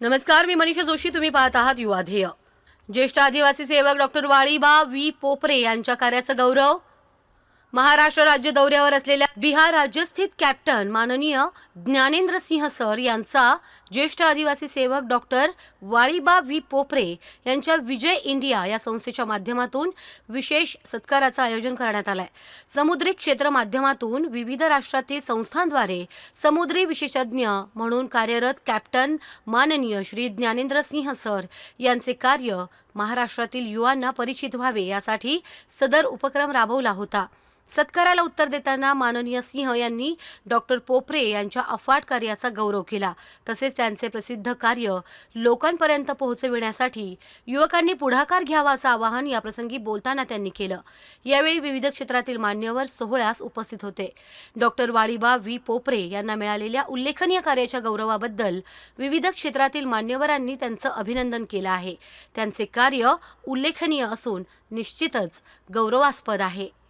नमस्कार मी मनीषा जोशी. तुम्ही पाहत आहात युवाधेय ज्येष्ठ आदिवासी सेवक डॉक्टर वाळीबा व्ही पोपरे यांच्या कार्याचा गौरव महाराष्ट्र राज्य दौऱ्यावर असलेल्या बिहार राज्यस्थित कॅप्टन माननीय ज्ञानेंद्र सिंह सर यांचा ज्येष्ठ आदिवासी सेवक डॉक्टर वाळीबा व्ही. पोपरे यांच्या विजय इंडिया या संस्थेच्या माध्यमातून विशेष सत्काराचं आयोजन करण्यात आलंय. समुद्री क्षेत्र माध्यमातून विविध राष्ट्रातील संस्थांद्वारे समुद्री विशेषज्ञ म्हणून कार्यरत कॅप्टन माननीय श्री ज्ञानेंद्र सिंह सर यांचे कार्य महाराष्ट्रातील युवांना परिचित व्हावे यासाठी सदर उपक्रम राबवला होता. सत्काराला उत्तर देताना माननीय सिंह यांनी डॉक्टर पोपरे यांच्या अफाट कार्याचा गौरव केला. तसेच त्यांचे प्रसिद्ध कार्य लोकांपर्यंत पोहोचविण्यासाठी युवकांनी पुढाकार घ्यावा असं आवाहन याप्रसंगी बोलताना त्यांनी केलं. यावेळी विविध क्षेत्रातील मान्यवर सोहळ्यास उपस्थित होते. Doctor Waliba V. पोपरे यांना मिळालेल्या उल्लेखनीय कार्याच्या गौरवाबद्दल विविध क्षेत्रातील मान्यवरांनी त्यांचं अभिनंदन केलं आहे. त्यांचे कार्य उल्लेखनीय असून निश्चितच गौरवास्पद आहे.